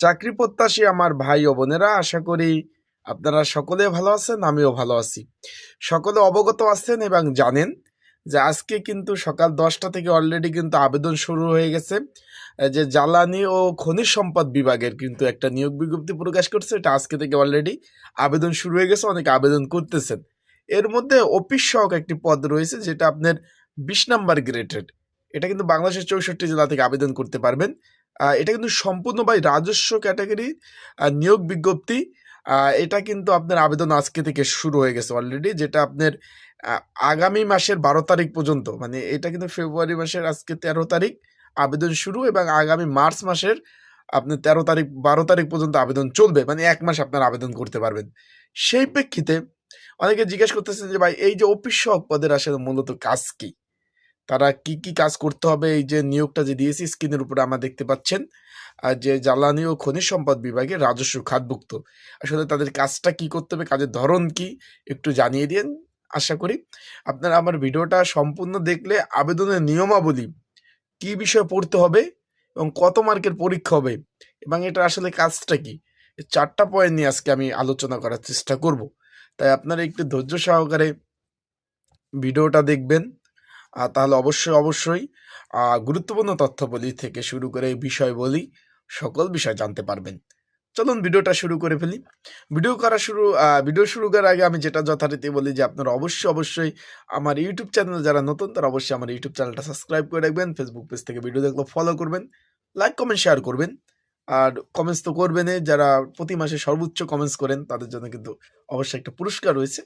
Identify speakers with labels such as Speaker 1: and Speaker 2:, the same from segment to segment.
Speaker 1: চাকরি প্রত্যাশী আমার ভাই ও বোনেরা, আশা করি আপনারা সকলে ভালো আছেন, আমিও ভালো আছি। সকলে অবগত আছেন এবং জানেন যে আজকে কিন্তু সকাল দশটা থেকে অলরেডি কিন্তু আবেদন শুরু হয়ে গেছে। যে জ্বালানি ও খনিজ সম্পদ বিভাগের কিন্তু একটা নিয়োগ বিজ্ঞপ্তি প্রকাশ করছে, এটা আজকে থেকে অলরেডি আবেদন শুরু হয়ে গেছে, অনেকে আবেদন করতেছেন। এর মধ্যে অফিস সহক একটি পদ রয়েছে, যেটা আপনার বিশ নাম্বার গ্রেডেড এটা কিন্তু বাংলাদেশের চৌষট্টি জেলা থেকে আবেদন করতে পারবেন। এটা কিন্তু সম্পূর্ণ বাই রাজস্ব ক্যাটাগরি নিয়োগ বিজ্ঞপ্তি এটা কিন্তু আপনার আবেদন আজকে থেকে শুরু হয়ে গেছে অলরেডি যেটা আপনার আগামী মাসের বারো তারিখ পর্যন্ত মানে এটা কিন্তু ফেব্রুয়ারি মাসের আজকে তেরো তারিখ আবেদন শুরু এবং আগামী মার্চ মাসের আপনার তেরো তারিখ, বারো তারিখ পর্যন্ত আবেদন চলবে মানে এক মাস আপনার আবেদন করতে পারবেন। সেই প্রেক্ষিতে অনেকে জিজ্ঞেস করতেছেন যে ভাই, এই যে অফিস সহক পদের আসলে মূলত কাজ কি? তারা কি কি কাজ করতে হবে? এই যে নিয়োগটা যে দিয়েছি, স্ক্রিনের উপরে আমরা দেখতে পাচ্ছেন আর যে জ্বালানি ও খনিজ সম্পদ বিভাগে রাজস্ব খাতভুক্ত। আসলে তাদের কাজটা কি করতে হবে? কাজের ধরন কি? একটু জানিয়ে দিন আশা করি। আপনারা আমার ভিডিওটা সম্পূর্ণ দেখলে আবেদনের নিয়মাবলী কি বিষয়ে পড়তে হবে এবং কত মার্কের পরীক্ষা হবে এবং এটা আসলে কাজটা কি? চারটা পয়েন্ট নিয়ে আজকে আমি আলোচনা করার চেষ্টা করব। তাই আপনারা একটু ধৈর্য সহকারে ভিডিওটা দেখবেন। তাহলে অবশ্যই অবশ্যই গুরুত্বপূর্ণ তথ্যবলী থেকে শুরু করে বিষয় বলি সকল বিষয় জানতে পারবেন। চলুন ভিডিওটা শুরু করে ফেলি। ভিডিও করা শুরু ভিডিও শুরু করার আগে আমি যেটা যথারীতি বলি যে আপনারা অবশ্যই অবশ্যই আমার ইউটিউব চ্যানেল যারা নতুন, তারা অবশ্যই আমার ইউটিউব চ্যানেলটা সাবস্ক্রাইব করে রাখবেন। ফেসবুক পেজ থেকে ভিডিও দেখলে ফলো করবেন লাইক কমেন্ট শেয়ার করবেন। আর কমেন্টস তো করবেনই। যারা প্রতি মাসে সর্বোচ্চ কমেন্টস করেন, তাদের জন্য কিন্তু অবশ্যই একটা পুরস্কার রয়েছে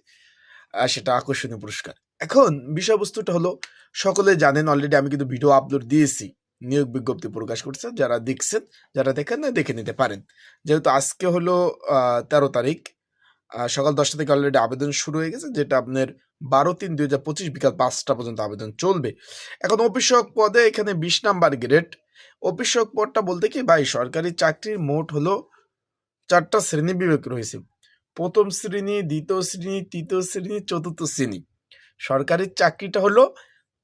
Speaker 1: সেটা আকর্ষণীয় পুরস্কার। এখন বিষয়বস্তুটা হলো, সকলে জানেন অলরেডি আমি কিন্তু ভিডিও আপলোড দিয়েছি। নিয়োগ বিজ্ঞপ্তি প্রকাশ করছে, যারা দেখছেন, যারা দেখেন না দেখে নিতে পারেন। যেহেতু আজকে হলো তেরো তারিখ সকাল দশটা থেকে অলরেডি আবেদন শুরু হয়ে গেছে, যেটা আপনার বারো তিন দুই হাজার পঁচিশ বিকাল পাঁচটা পর্যন্ত আবেদন চলবে। এখন অফিসক পদে এখানে বিশ নাম্বার গ্রেড অফিসক পদটা বলতে কি, ভাই, সরকারি চাকরির মোট হলো চারটা শ্রেণি বিভাগ রয়েছে প্রথম শ্রেণি, দ্বিতীয় শ্রেণি, তৃতীয় শ্রেণি, চতুর্থ শ্রেণি। সরকারি চাকরিটা হলো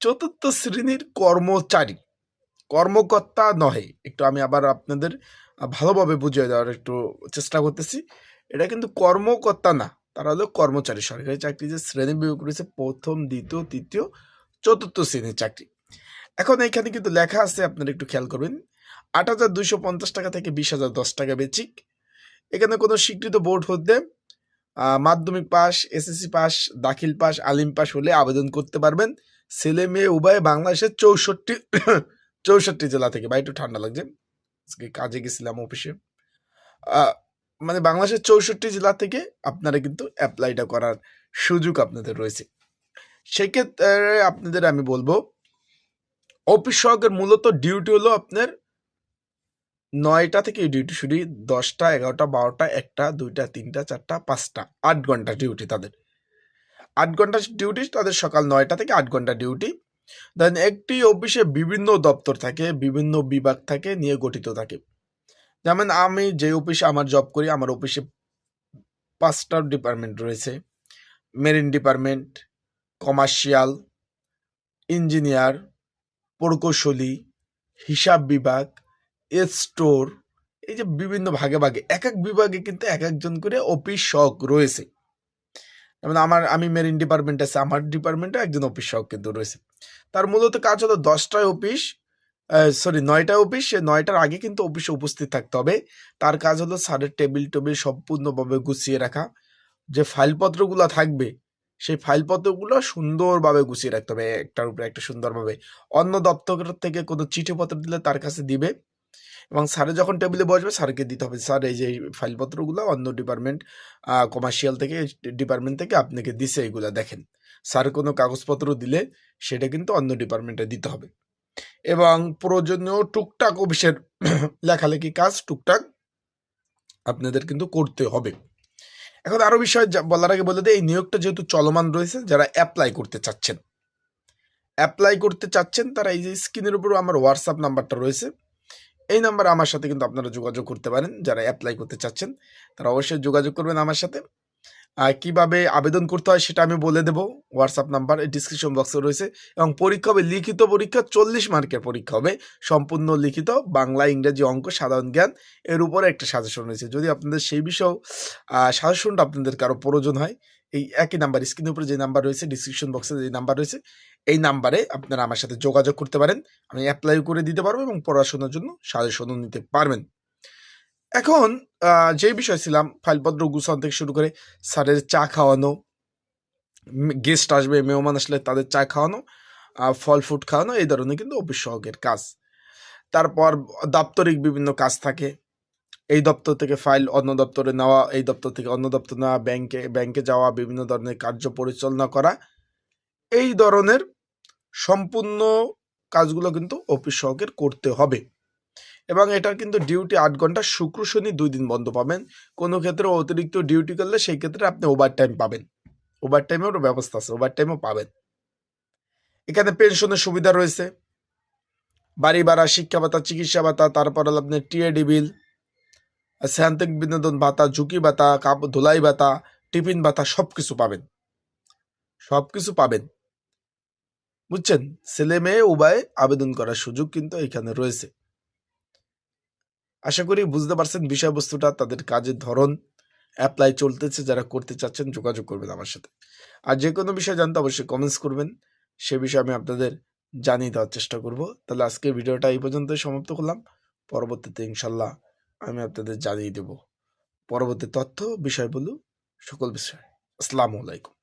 Speaker 1: চতুর্থ শ্রেণির কর্মচারী। কর্মকর্তা নহে। একটু আমি আবার আপনাদের ভালোভাবে বুঝিয়ে দেওয়ার একটু চেষ্টা করতেছি। এটা কিন্তু কর্মকর্তা না, তারা হলো কর্মচারী। সরকারি চাকরি যে শ্রেণি বিভাগ রয়েছে প্রথম, দ্বিতীয়, তৃতীয়, চতুর্থ শ্রেণির চাকরি। এখন এখানে কিন্তু লেখা আছে, আপনারা একটু খেয়াল করবেন। আট হাজার পঞ্চাশ টাকা থেকে বিশ হাজার দশ টাকা বেচিক। এখানে কোনো স্বীকৃত বোর্ড হতে মাধ্যমিক পাস এসএসসি পাস দাখিল পাস আলিম পাস হলে আবেদন করতে পারবেন। ছেলে মেয়ে উভয় বাংলাদেশের চৌষট্টি চৌষট্টি জেলা থেকে। বা একটু ঠান্ডা লাগছে। কাজে গেছিলাম অফিসে। মানে বাংলাদেশের চৌষট্টি জেলা থেকে আপনারা কিন্তু অ্যাপ্লাইটা করার সুযোগ আপনাদের রয়েছে। সেক্ষেত্রে আপনাদের আমি বলব, অফিস সহকের মূলত ডিউটি হলো আপনার নয়টা থেকে ডিউটি শুরু, দশটা, এগারোটা, বারোটা, একটা, দুইটা, তিনটা, চারটা, পাঁচটা, আট ঘণ্টা ডিউটি তাদের। আট ঘণ্টা ডিউটি, তাদের সকাল নয়টা থেকে আট ঘণ্টা ডিউটি। দেন একটি অফিসে বিভিন্ন দপ্তর থাকে, বিভিন্ন বিভাগ থাকে, নিয়ে গঠিত থাকে। যেমন আমি যে অফিসে আমার জব করি, আমার অফিসে পাঁচটা ডিপার্টমেন্ট রয়েছে। মেরিন ডিপার্টমেন্ট কমার্শিয়াল ইঞ্জিনিয়ার প্রকৌশলী, হিসাব বিভাগ স্টোর, এই যে বিভিন্ন ভাগে ভাগে, এক এক বিভাগে কিন্তু এক একজন করে অফিস শখ রয়েছে। যেমন আমার, আমি মেরিন ডিপার্টমেন্ট আছে, আমার ডিপার্টমেন্টে একজন অফিস শখ কিন্তু রয়েছে। তার মূলত কাজ হলো দশটায় অফিস সরি নয়টা অফিস, সে নয়টার আগে কিন্তু অফিসে উপস্থিত থাকতে হবে। তার কাজ হলো স্যারের টেবিল টেবিল সম্পূর্ণভাবে গুছিয়ে রাখা। যে ফাইলপত্রগুলো থাকবে, সেই ফাইলপত্রগুলো সুন্দরভাবে গুছিয়ে রাখতে হবে, একটার উপরে একটা সুন্দরভাবে। অন্য দপ্তর থেকে কোনো চিঠিপত্র দিলে তার কাছে দিবে। এবং স্যারে যখন টেবিলে বসবে, স্যারকে দিতে হবে। স্যার, এই যে ফাইলপত্রগুলো অন্য ডিপার্টমেন্ট কমার্শিয়াল থেকে ডিপার্টমেন্ট থেকে আপনাকে দিছে এগুলো, দেখেন। স্যার কোনো কাগজপত্র দিলে সেটা কিন্তু অন্য ডিপার্টমেন্টে দিতে হবে। এবং প্রয়োজনীয় টুকটাক অফিসের লেখালেখি কাজ টুকটাক আপনাদের কিন্তু করতে হবে। এখন আরও বিষয় বলার আগে বলে দিই, এই নিয়োগটা যেহেতু চলমান রয়েছে, যারা অ্যাপ্লাই করতে চাচ্ছেন। অ্যাপ্লাই করতে চাচ্ছেন, তারা এই যে স্ক্রিনের উপর আমার হোয়াটসঅ্যাপ নাম্বারটা রয়েছে। এই নাম্বারে আমার সাথে কিন্তু আপনারা যোগাযোগ করতে পারেন, যারা অ্যাপ্লাই করতে চাচ্ছেন, তারা অবশ্যই যোগাযোগ করবেন আমার সাথে। কীভাবে আবেদন করতে হয় সেটা আমি বলে দেবো। হোয়াটসঅ্যাপ নাম্বার ডিসক্রিপশন বক্সে রয়েছে এবং পরীক্ষা হবে, লিখিত পরীক্ষা, চল্লিশ মার্কের পরীক্ষা হবে। সম্পূর্ণ লিখিত, বাংলা, ইংরেজি অঙ্ক, সাধারণ জ্ঞান, এর উপরে একটা সাজেশন রয়েছে। যদি আপনাদের সেই বিষয়েও সাজেশনটা আপনাদের কারও প্রয়োজন হয় এই একই নাম্বার স্ক্রিনের উপরে যে নাম্বার রয়েছে ডিসক্রিপশন বক্সে যে নাম্বার রয়েছে, এই নাম্বারে আপনারা আমার সাথে যোগাযোগ করতে পারেন। আমি অ্যাপ্লাই করে দিতে পারব এবং পড়াশোনার জন্য সাজেশনও নিতে পারবেন। এখন যে বিষয় ছিলাম ফাইলপত্র গুছানো থেকে শুরু করে স্যারের চা খাওয়ানো গেস্ট আসবে, মেহমান আসলে তাদের চা খাওয়ানো ফল ফ্রুট খাওয়ানো, এই ধরনের কিন্তু অফিস সহকের কাজ। তারপর দাপ্তরিক বিভিন্ন কাজ থাকে। এই দপ্তর থেকে ফাইল অন্য দপ্তরে নেওয়া, এই দপ্তর থেকে অন্য দপ্তর নেওয়া ব্যাংকে ব্যাংকে যাওয়া, বিভিন্ন ধরনের কার্য পরিচালনা করা, এই ধরনের সম্পূর্ণ কাজগুলো কিন্তু অফিস সহকের করতে হবে। এবং এটার কিন্তু ডিউটি আট ঘণ্টা, শুক্র, শনি দুই দিন বন্ধ পাবেন। কোনো ক্ষেত্রে অতিরিক্ত ডিউটি করলে সেই ক্ষেত্রে আপনি ওভার টাইম পাবেন। ওভার টাইমেরও ব্যবস্থা আছে ওভার টাইমও পাবেন। এখানে পেনশনের সুবিধা রয়েছে। বাড়ি ভাড়া শিক্ষা ভাতা চিকিৎসা ভাতা তারপর আপনার টিএডি বিল স্যান্তিক বিনোদন ভাতা, ঝুঁকি ভাতা, কাপ, ধুলাই ভাতা, টিফিন ভাতা সব কিছু পাবেন। সব কিছু পাবেন। বুঝছেন? ছেলে মেয়ে উভয় আবেদন করার সুযোগ কিন্তু এখানে রয়েছে। আশা করি বুঝতে পারছেন বিষয়বস্তুটা, তাদের কাজের ধরন অ্যাপ্লাই চলতেছে, যারা করতে চাচ্ছেন যোগাযোগ করবেন আমার সাথে। আর যে কোনো বিষয় জানতে অবশ্যই কমেন্টস করবেন, সে বিষয়ে আমি আপনাদের জানিয়ে দেওয়ার চেষ্টা করব। তাহলে আজকের ভিডিওটা এই পর্যন্ত সমাপ্ত করলাম। পরবর্তীতে ইনশাল্লাহ আমি আপনাদের জানিয়ে দেব। পরবর্তী তথ্য বিষয় বলু সকল বিষয়। আসসালামু আলাইকুম।